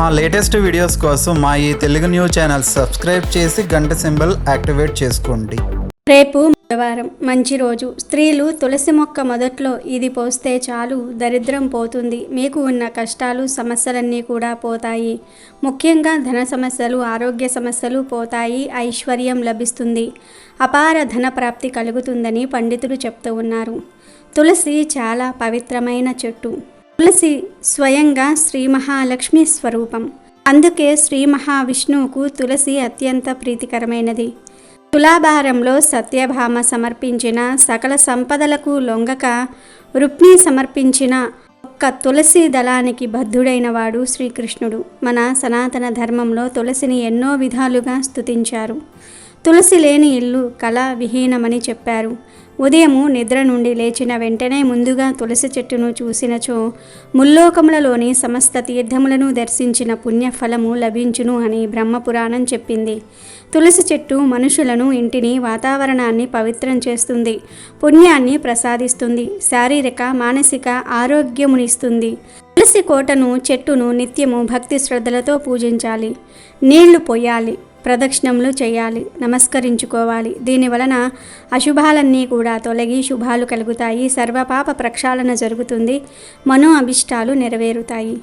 మా latest videos కోసం మా ఈ తెలుగు న్యూస్ ఛానల్ సబ్స్క్రైబ్ చేసి గంట సింబల్ యాక్టివేట్ చేసుకోండి. రేపు బుధవారం మంచి రోజు. స్త్రీలు తులసి మొక్క మొదట్లో ఇది పోస్తే చాలు దరిద్రం పోతుంది. మీకు ఉన్న కష్టాలు సమస్యలన్నీ కూడా పోతాయి. ముఖ్యంగా ధన సమస్యలు ఆరోగ్య సమస్యలు పోతాయి. ఐశ్వర్యం లభిస్తుంది. అపార ధన ప్రాప్తి కలుగుతుందని పండితులు చెప్తూ ఉన్నారు. తులసి చాలా పవిత్రమైన చెట్టు. తులసి స్వయంగా శ్రీ మహాలక్ష్మి స్వరూపం. అందుకే శ్రీ మహావిష్ణువుకు తులసి అత్యంత ప్రీతికరమైనది. తులాభారంలో సత్యభామ సమర్పించిన సకల సంపదలకు లొంగక రుక్మి సమర్పించిన ఒక్క తులసి దళానికి బద్ధుడైన వాడు శ్రీకృష్ణుడు. మన సనాతన ధర్మంలో తులసిని ఎన్నో విధాలుగా స్తుతించారు. తులసి లేని ఇల్లు కళ విహీనమని చెప్పారు. ఉదయము నిద్ర నుండి లేచిన వెంటనే ముందుగా తులసి చెట్టును చూసినచో ముల్లోకములలోని సమస్త తీర్థములను దర్శించిన పుణ్యఫలము లభించును అని బ్రహ్మపురాణం చెప్పింది. తులసి చెట్టు మనుషులను ఇంటిని వాతావరణాన్ని పవిత్రం చేస్తుంది పుణ్యాన్ని ప్రసాదిస్తుంది శారీరక మానసిక ఆరోగ్యమునిస్తుంది. తులసి కోటను చెట్టును నిత్యము భక్తి శ్రద్ధలతో పూజించాలి నీళ్ళు పోయాలి ప్రదక్షిణములు చేయాలి నమస్కరించుకోవాలి. దీని వలన అశుభాలన్నీ కూడా తొలగి శుభాలు కలుగుతాయి. సర్వపాప ప్రక్షాళన జరుగుతుంది. మనో అభిష్టాలు నెరవేరుతాయి.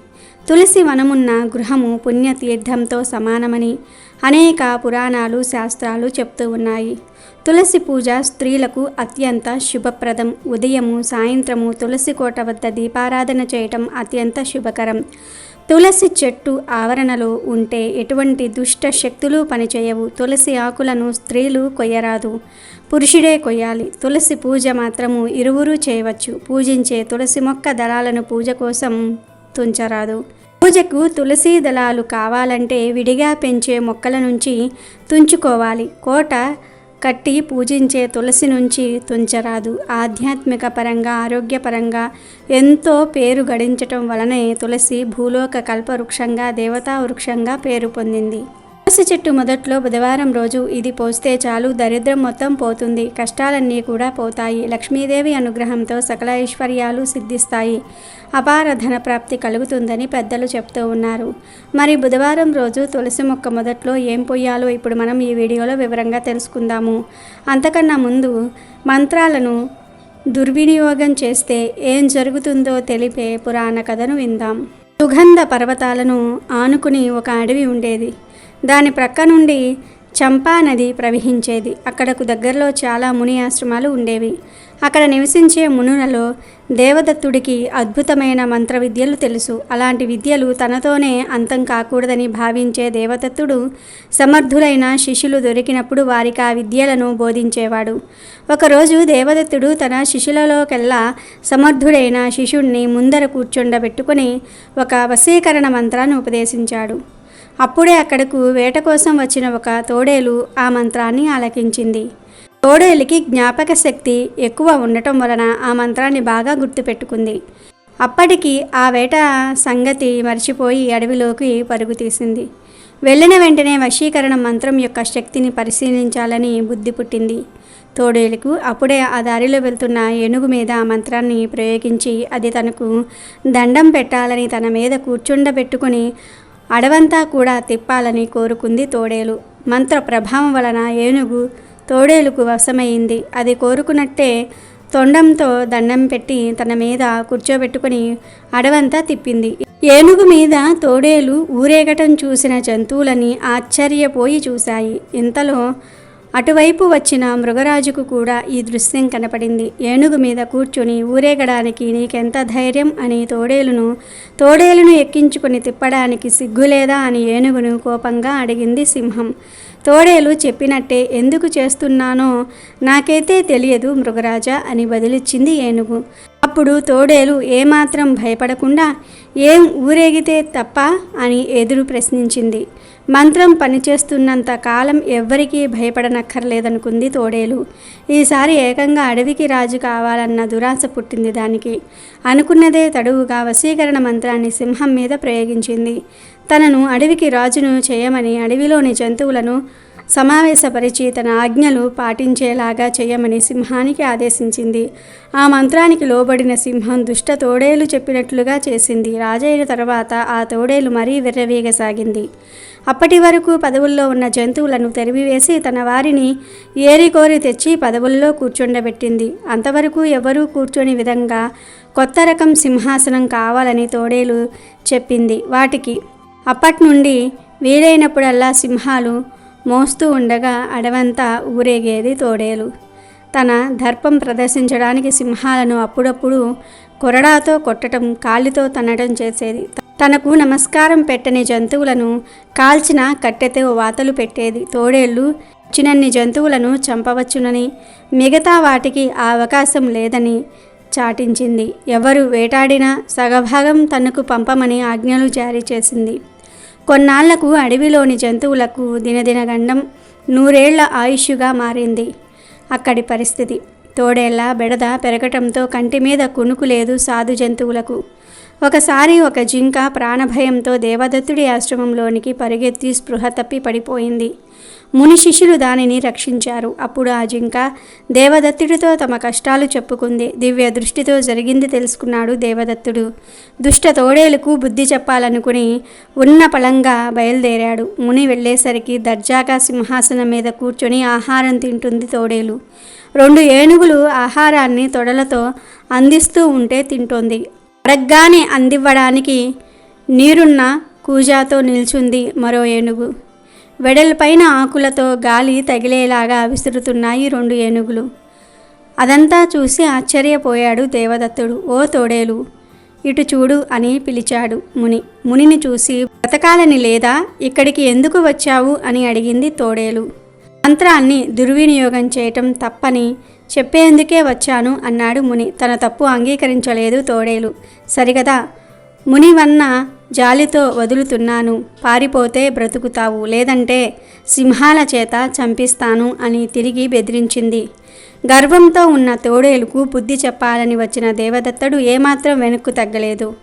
తులసి వనమున్న గృహము పుణ్యతీర్థంతో సమానమని అనేక పురాణాలు శాస్త్రాలు చెప్తూ ఉన్నాయి. తులసి పూజ స్త్రీలకు అత్యంత శుభప్రదం. ఉదయము సాయంత్రము తులసి కోట వద్ద దీపారాధన చేయటం అత్యంత శుభకరం. తులసి చెట్టు ఆవరణలో ఉంటే ఎటువంటి దుష్ట శక్తులు పనిచేయవు. తులసి ఆకులను స్త్రీలు కొయ్యరాదు. పురుషుడే కొయ్యాలి. తులసి పూజ మాత్రము ఇరువురు చేయవచ్చు. పూజించే తులసి మొక్క దళాలను పూజ కోసం తుంచరాదు. పూజకు తులసి దళాలు కావాలంటే విడిగా పెంచే మొక్కల నుంచి తుంచుకోవాలి. కోట కట్టి పూజించే తులసి నుంచి తుంచరాదు. ఆధ్యాత్మిక పరంగా ఆరోగ్యపరంగా ఎంతో పేరు గడించటం వలనే తులసి భూలోక కల్పవృక్షంగా దేవతా వృక్షంగా పేరు పొందింది. తులసి చెట్టు మొదట్లో బుధవారం రోజు ఇది పోస్తే చాలు దరిద్రం మొత్తం పోతుంది. కష్టాలన్నీ కూడా పోతాయి. లక్ష్మీదేవి అనుగ్రహంతో సకల ఐశ్వర్యాలు సిద్ధిస్తాయి. అపార ధన ప్రాప్తి కలుగుతుందని పెద్దలు చెప్తూ ఉన్నారు. మరి బుధవారం రోజు తులసి మొక్క మొదట్లో ఏం పొయ్యాలో ఇప్పుడు మనం ఈ వీడియోలో వివరంగా తెలుసుకుందాము. అంతకన్నా ముందు మంత్రాలను దుర్వినియోగం చేస్తే ఏం జరుగుతుందో తెలిపే పురాణ కథను విందాం. సుగంధ పర్వతాలను ఆనుకుని ఒక అడవి ఉండేది. దాని ప్రక్క నుండి చంపా నది ప్రవహించేది. అక్కడకు దగ్గరలో చాలా ముని ఆశ్రమాలు ఉండేవి. అక్కడ నివసించే మునులలో దేవదత్తుడికి అద్భుతమైన మంత్ర విద్యలు తెలుసు. అలాంటి విద్యలు తనతోనే అంతం కాకూడదని భావించే దేవదత్తుడు సమర్థులైన శిష్యులు దొరికినప్పుడు వారికి ఆ విద్యలను బోధించేవాడు. ఒకరోజు దేవదత్తుడు తన శిష్యులలోకెల్లా సమర్థుడైన శిష్యుణ్ణి ముందర కూర్చుండబెట్టుకుని ఒక వశీకరణ మంత్రాన్ని ఉపదేశించాడు. అప్పుడే అక్కడకు వేట కోసం వచ్చిన ఒక తోడేలు ఆ మంత్రాన్ని ఆలకించింది. తోడేలుకి జ్ఞాపక శక్తి ఎక్కువ ఉండటం వలన ఆ మంత్రాన్ని బాగా గుర్తుపెట్టుకుంది. అప్పటికి ఆ వేట సంగతి మర్చిపోయి అడవిలోకి పరుగు తీసింది. వెళ్ళిన వెంటనే వశీకరణ మంత్రం యొక్క శక్తిని పరిశీలించాలని బుద్ధి పుట్టింది. తోడేలుకు అప్పుడే ఆ దారిలో వెళ్తున్న ఏనుగు మీద ఆ మంత్రాన్ని ప్రయోగించి అది తనకు దండం పెట్టాలని తన మీద కూర్చుండబెట్టుకుని అడవంతా కూడా తిప్పాలని కోరుకుంది తోడేలు. మంత్ర ప్రభావం వలన ఏనుగు తోడేలుకు వశమైంది. అది కోరుకున్నట్టే తొండంతో దండం పెట్టి తన మీద కూర్చోబెట్టుకుని అడవంతా తిప్పింది. ఏనుగు మీద తోడేలు ఊరేగటం చూసిన జంతువులని ఆశ్చర్యపోయి చూశాయి. ఇంతలో అటువైపు వచ్చిన మృగరాజుకు కూడా ఈ దృశ్యం కనపడింది. ఏనుగు మీద కూర్చుని ఊరేగడానికి నీకెంత ధైర్యం అని తోడేలును తోడేలును ఎక్కించుకుని తిప్పడానికి సిగ్గులేదా అని ఏనుగును కోపంగా అడిగింది సింహం. తోడేలు చెప్పినట్టే ఎందుకు చేస్తున్నానో నాకైతే తెలియదు మృగరాజా అని బదిలిచ్చింది ఏనుగు. అప్పుడు తోడేలు ఏమాత్రం భయపడకుండా ఏం ఊరేగితే తప్ప? అని ఎదురు ప్రశ్నించింది. మంత్రం పనిచేస్తున్నంత కాలం ఎవ్వరికీ భయపడనక్కర్లేదనుకుంది తోడేలు. ఈసారి ఏకంగా అడవికి రాజు కావాలన్న దురాశ పుట్టింది దానికి. అనుకున్నదే తడువుగా వశీకరణ మంత్రాన్ని సింహం మీద ప్రయోగించింది. తనను అడవికి రాజును చేయమని అడవిలోని జంతువులను సమావేశపరిచి తన ఆజ్ఞలు పాటించేలాగా చేయమని సింహానికి ఆదేశించింది. ఆ మంత్రానికి లోబడిన సింహం దుష్ట తోడేలు చెప్పినట్లుగా చేసింది. రాజైన తర్వాత ఆ తోడేలు మరీ విర్రవీగసాగింది. అప్పటి వరకు పదవుల్లో ఉన్న జంతువులను తెరివివేసి తన వారిని ఏరికోరి తెచ్చి పదవుల్లో కూర్చుండబెట్టింది. అంతవరకు ఎవరూ కూర్చొని విధంగా కొత్త రకం సింహాసనం కావాలని తోడేలు చెప్పింది. వాటికి అప్పటి నుండి వీలైనప్పుడల్లా సింహాలు మోస్తూ ఉండగా అడవంతా ఊరేగేది తోడేలు. తన దర్పం ప్రదర్శించడానికి సింహాలను అప్పుడప్పుడు కొరడాతో కొట్టడం కాలితో తన్నడం చేసేది. తనకు నమస్కారం పెట్టని జంతువులను కాల్చిన కట్టెతో వాతలు పెట్టేది. తోడేళ్ళు చిన్నన్ని జంతువులను చంపవచ్చునని మిగతా వాటికి ఆ అవకాశం లేదని చాటించింది. ఎవరు వేటాడినా సగభాగం తనకు పంపమని ఆజ్ఞలు జారీ చేసింది. కొన్నాళ్ళకు అడవిలోని జంతువులకు దినదిన గండం నూరేళ్ళ ఆయుష్గా మారింది అక్కడి పరిస్థితి. తోడేళ్ళ బెడద పెరగటంతో కంటి మీద కునుకు లేదు సాధు జంతువులకు. ఒకసారి ఒక జింక ప్రాణభయంతో దేవదత్తుడి ఆశ్రమంలోనికి పరిగెత్తి స్పృహ తప్పి పడిపోయింది. ముని శిష్యులు దానిని రక్షించారు. అప్పుడు ఆ జింక దేవదత్తుడితో తమ కష్టాలు చెప్పుకుంది. దివ్య దృష్టితో జరిగింది తెలుసుకున్నాడు దేవదత్తుడు. దుష్ట తోడేలుకు బుద్ధి చెప్పాలనుకుని ఉన్న పళంగా బయలుదేరాడు. ముని వెళ్ళేసరికి దర్జాగా సింహాసనం మీద కూర్చొని ఆహారం తింటుంది తోడేలు. రెండు ఏనుగులు ఆహారాన్ని తొడలతో అందిస్తూ ఉంటే తింటోంది. అడగ్గానే అందివ్వడానికి నీరున్న కూజాతో నిల్చుంది మరో ఏనుగు. వెడల్పైన ఆకులతో గాలి తగిలేలాగా విసురుతున్నాయి రెండు ఏనుగులు. అదంతా చూసి ఆశ్చర్యపోయాడు దేవదత్తుడు. ఓ తోడేలు ఇటు చూడు అని పిలిచాడు ముని. మునిని చూసి బ్రతకాలని లేదా? ఇక్కడికి ఎందుకు వచ్చావు? అని అడిగింది తోడేలు. మంత్రాన్ని దుర్వినియోగం చేయటం తప్పని చెప్పేందుకే వచ్చాను అన్నాడు ముని. తన తప్పు అంగీకరించలేదు తోడేలు. సరిగదా? ముని వన్న జాలితో వదులుతున్నాను పారిపోతే బ్రతుకుతావు లేదంటే సింహాల చేత చంపిస్తాను అని తిరిగి బెదిరించింది. గర్వంతో ఉన్న తోడేలుకు బుద్ధి చెప్పాలని వచ్చిన దేవదత్తుడు ఏమాత్రం వెనక్కు తగ్గలేదు.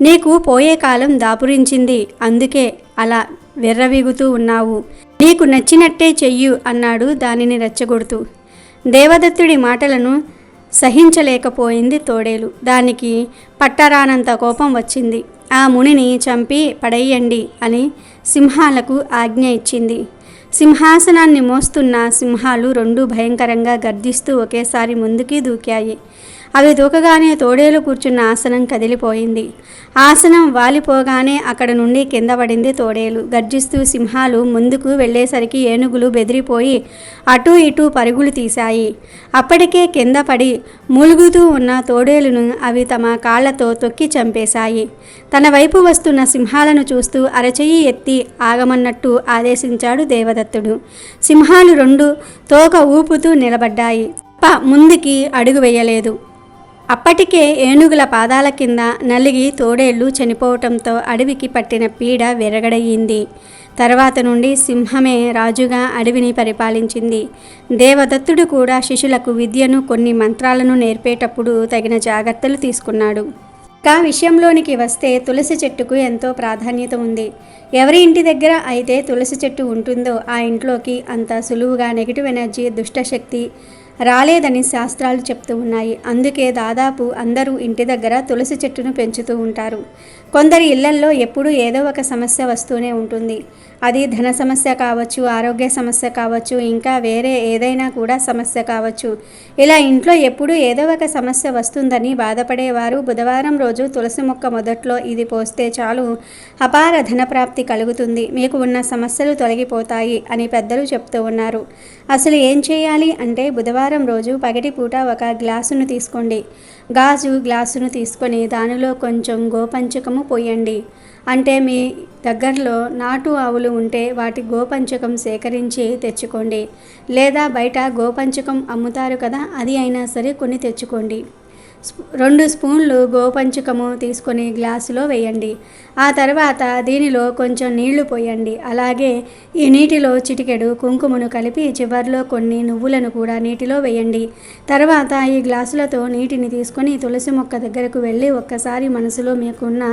నీకు పోయే కాలం దాపురించింది అందుకే అలా వెర్రవీగుతూ ఉన్నావు. నీకు నచ్చినట్టే చెయ్యు అన్నాడు దానిని రెచ్చగొడుతూ. దేవదత్తుడి మాటలను సహించలేకపోయింది తోడేలు. దానికి పట్టరానంత కోపం వచ్చింది. ఆ మునిని చంపి పడేయండి అని సింహాలకు ఆజ్ఞ ఇచ్చింది. సింహాసనాన్ని మోస్తున్న సింహాలు రెండు భయంకరంగా గర్జిస్తూ ఒకేసారి ముందుకి దూకాయి. అవి దూకగానే తోడేలు కూర్చున్న ఆసనం కదిలిపోయింది. ఆసనం వాలిపోగానే అక్కడ నుండి కింద పడింది తోడేలు. గర్జిస్తూ సింహాలు ముందుకు వెళ్ళేసరికి ఏనుగులు బెదిరిపోయి అటూ ఇటూ పరుగులు తీశాయి. అప్పటికే కింద పడి మూలుగుతూ ఉన్న తోడేలును అవి తమ కాళ్ళతో తొక్కి చంపేశాయి. తన వైపు వస్తున్న సింహాలను చూస్తూ అరచెయ్యి ఎత్తి ఆగమన్నట్టు ఆదేశించాడు దేవత దేవదత్తుడు సింహాలు రెండు తోక ఊపుతూ నిలబడ్డాయి. తప్ప ముందుకి అడుగు వేయలేదు. అప్పటికే ఏనుగుల పాదాల కింద నలిగి తోడేళ్ళు చనిపోవటంతో అడవికి పట్టిన పీడ విరగడయ్యింది. తర్వాత నుండి సింహమే రాజుగా అడవిని పరిపాలించింది. దేవదత్తుడు కూడా శిష్యులకు విద్యను కొన్ని మంత్రాలను నేర్పేటప్పుడు తగిన జాగ్రత్తలు తీసుకున్నాడు. కా విషయంలోనికి వస్తే తులసి చెట్టుకు ఎంతో ప్రాధాన్యత ఉంది. ఎవరి ఇంటి దగ్గర అయితే తులసి చెట్టు ఉంటుందో ఆ ఇంట్లోకి అంత సులువుగా నెగిటివ్ ఎనర్జీ దుష్టశక్తి రాలేదని శాస్త్రాలు చెప్తూ ఉన్నాయి. అందుకే దాదాపు అందరూ ఇంటి దగ్గర తులసి చెట్టును పెంచుతూ ఉంటారు. కొందరి ఇళ్ళల్లో ఎప్పుడూ ఏదో ఒక సమస్య వస్తూనే ఉంటుంది. అది ధన సమస్య కావచ్చు ఆరోగ్య సమస్య కావచ్చు ఇంకా వేరే ఏదైనా కూడా సమస్య కావచ్చు. ఇలా ఇంట్లో ఎప్పుడూ ఏదో ఒక సమస్య వస్తుందని బాధపడేవారు. బుధవారం రోజు తులసి మొక్క మొదట్లో ఇది పోస్తే చాలు అపార ధనప్రాప్తి కలుగుతుంది. మీకు ఉన్న సమస్యలు తొలగిపోతాయి అని పెద్దలు చెప్తూ ఉన్నారు. అసలు ఏం చేయాలి అంటే బుధవారం రోజు పగటిపూట ఒక గ్లాసును తీసుకోండి. గాజు గ్లాసును తీసుకొని దానిలో కొంచెం గోపంచకము పోయండి. అంటే మీ దగ్గరలో నాటు ఆవులు ఉంటే వాటి గోపంచకం సేకరించి తెచ్చుకోండి. లేదా బయట గోపంచకం అమ్ముతారు కదా అది అయినా సరే కొన్ని తెచ్చుకోండి. రెండు స్పూన్లు గోపంచుకము తీసుకొని గ్లాసులో వేయండి. ఆ తర్వాత దీనిలో కొంచెం నీళ్ళు పోయండి. అలాగే ఈ నీటిలో చిటికెడు కుంకుమను కలిపి చివర్లో కొన్ని నువ్వులను కూడా నీటిలో వేయండి. తర్వాత ఈ గ్లాసులతో నీటిని తీసుకొని తులసి మొక్క దగ్గరకు వెళ్ళి ఒక్కసారి మనసులో మీకున్న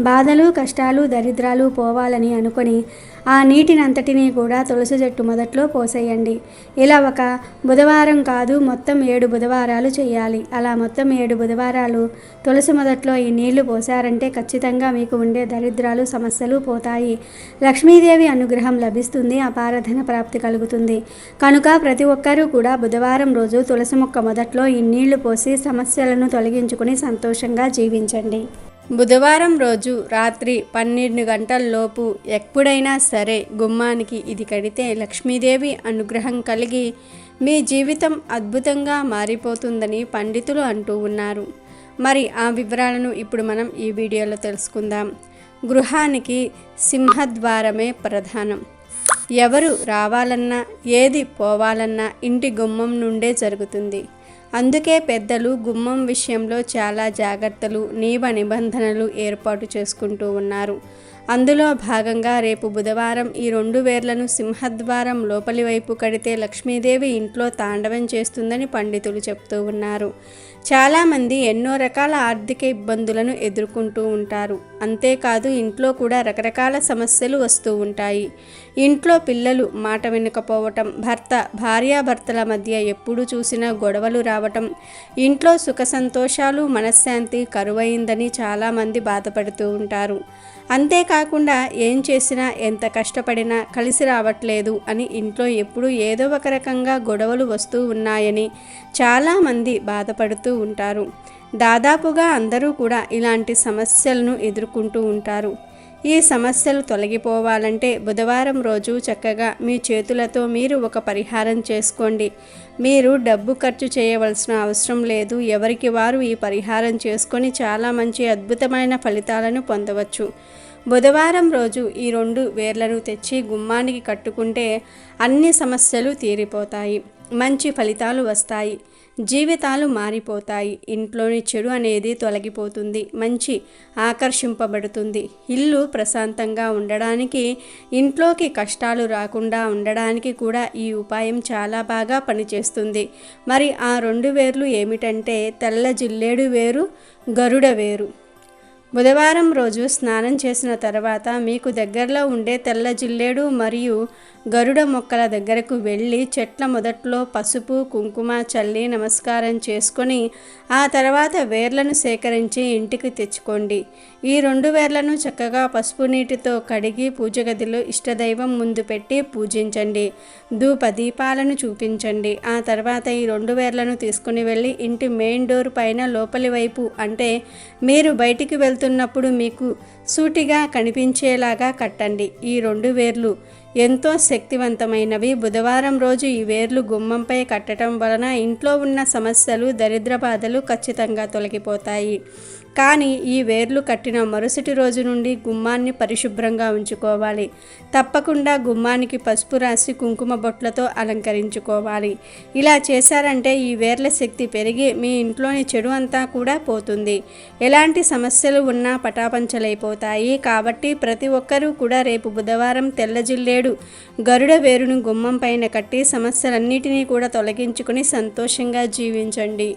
బాధలు కష్టాలు దరిద్రాలు పోవాలని అనుకొని ఆ నీటినంతటినీ కూడా తులసి చెట్టు మొదట్లో పోసేయండి. ఇలా ఒక బుధవారం కాదు మొత్తం ఏడు బుధవారాలు చేయాలి. అలా మొత్తం ఏడు బుధవారాలు తులసి మొదట్లో ఈ నీళ్ళు పోసారంటే ఖచ్చితంగా మీకు ఉండే దరిద్రాలు సమస్యలు పోతాయి. లక్ష్మీదేవి అనుగ్రహం లభిస్తుంది అపారధన ప్రాప్తి కలుగుతుంది. కనుక ప్రతి ఒక్కరూ కూడా బుధవారం రోజు తులసి మొక్క మొదట్లో ఈ నీళ్ళు పోసి సమస్యలను తొలగించుకుని సంతోషంగా జీవించండి. బుధవారం రోజు రాత్రి పన్నెండు గంటల్లోపు ఎప్పుడైనా సరే గుమ్మానికి ఇది కడితే లక్ష్మీదేవి అనుగ్రహం కలిగి మీ జీవితం అద్భుతంగా మారిపోతుందని పండితులు అంటూ ఉన్నారు. మరి ఆ వివరాలను ఇప్పుడు మనం ఈ వీడియోలో తెలుసుకుందాం. గృహానికి సింహద్వారమే ప్రధానం. ఎవరు రావాలన్నా ఏది పోవాలన్నా ఇంటి గుమ్మం నుండే జరుగుతుంది. అందుకే పెద్దలు గుమ్మం విషయంలో చాలా జాగ్రత్తలు నియమ నిబంధనలు ఏర్పాటు చేసుకుంటూ ఉన్నారు. అందులో భాగంగా రేపు బుధవారం ఈ రెండు వేర్లను సింహద్వారం లోపలి వైపు కడితే లక్ష్మీదేవి ఇంట్లో తాండవం చేస్తుందని పండితులు చెప్తూ ఉన్నారు. చాలామంది ఎన్నో రకాల ఆర్థిక ఇబ్బందులను ఎదుర్కొంటూ ఉంటారు. అంతేకాదు ఇంట్లో కూడా రకరకాల సమస్యలు వస్తూ ఉంటాయి. ఇంట్లో పిల్లలు మాట వినకపోవటం భర్త భార్యాభర్తల మధ్య ఎప్పుడు చూసినా గొడవలు రావటం ఇంట్లో సుఖ సంతోషాలు మనశ్శాంతి కరువైందని చాలామంది బాధపడుతూ ఉంటారు. అంతేకాకుండా ఏం చేసినా ఎంత కష్టపడినా కలిసి రావట్లేదు అని ఇంట్లో ఎప్పుడూ ఏదో ఒక రకంగా గొడవలు వస్తూ ఉన్నాయని చాలామంది బాధపడుతూ ఉంటారు. దాదాపుగా అందరూ కూడా ఇలాంటి సమస్యలను ఎదుర్కొంటూ ఉంటారు. ఈ సమస్యలు తొలగిపోవాలంటే బుధవారం రోజు చక్కగా మీ చేతులతో మీరు ఒక పరిహారం చేసుకోండి. మీరు డబ్బు ఖర్చు చేయవలసిన అవసరం లేదు. ఎవరికి వారు ఈ పరిహారం చేసుకొని చాలా మంచి అద్భుతమైన ఫలితాలను పొందవచ్చు. బుధవారం రోజు ఈ రెండు వేర్లను తెచ్చి గుమ్మానికి కట్టుకుంటే అన్ని సమస్యలు తీరిపోతాయి. మంచి ఫలితాలు వస్తాయి. జీవితాలు మారిపోతాయి. ఇంట్లోని చెడు అనేది తొలగిపోతుంది. మంచి ఆకర్షింపబడుతుంది. ఇల్లు ప్రశాంతంగా ఉండడానికి ఇంట్లోకి కష్టాలు రాకుండా ఉండడానికి కూడా ఈ ఉపాయం చాలా బాగా పనిచేస్తుంది. మరి ఆ రెండు వేర్లు ఏమిటంటే తెల్ల జిల్లేడు వేరు గరుడ వేరు. బుధవారం రోజు స్నానం చేసిన తర్వాత మీకు దగ్గరలో ఉండే తెల్ల జిల్లేడు మరియు గరుడ మొక్కల దగ్గరకు వెళ్ళి చెట్ల మొదట్లో పసుపు కుంకుమ చల్లి నమస్కారం చేసుకొని ఆ తర్వాత వేర్లను సేకరించి ఇంటికి తెచ్చుకోండి. ఈ రెండు వేర్లను చక్కగా పసుపు నీటితో కడిగి పూజ గదిలో ఇష్టదైవం ముందు పెట్టి పూజించండి. ధూప దీపాలను చూపించండి. ఆ తర్వాత ఈ రెండు వేర్లను తీసుకుని వెళ్ళి ఇంటి మెయిన్ డోర్ పైన లోపలి వైపు అంటే మీరు బయటికి వెళ్తున్నప్పుడు మీకు సూటిగా కనిపించేలాగా కట్టండి. ఈ రెండు వేర్లు ఎంతో శక్తివంతమైనవి. బుధవారం రోజు ఈ వేర్లు గుమ్మంపై కట్టడం వలన ఇంట్లో ఉన్న సమస్యలు దరిద్ర బాధలు ఖచ్చితంగా తొలగిపోతాయి. కానీ ఈ వేర్లు కట్టిన మరుసటి రోజు నుండి గుమ్మాన్ని పరిశుభ్రంగా ఉంచుకోవాలి. తప్పకుండా గుమ్మానికి పసుపు రాసి కుంకుమ బొట్లతో అలంకరించుకోవాలి. ఇలా చేశారంటే ఈ వేర్ల శక్తి పెరిగి మీ ఇంట్లోని చెడు అంతా కూడా పోతుంది. ఎలాంటి సమస్యలు ఉన్నా పటాపంచలైపోతాయి. కాబట్టి ప్రతి ఒక్కరూ కూడా రేపు బుధవారం తెల్లజిల్లేడు గరుడ వేరును గుమ్మం పైన కట్టి సమస్యలన్నిటినీ కూడా తొలగించుకుని సంతోషంగా జీవించండి.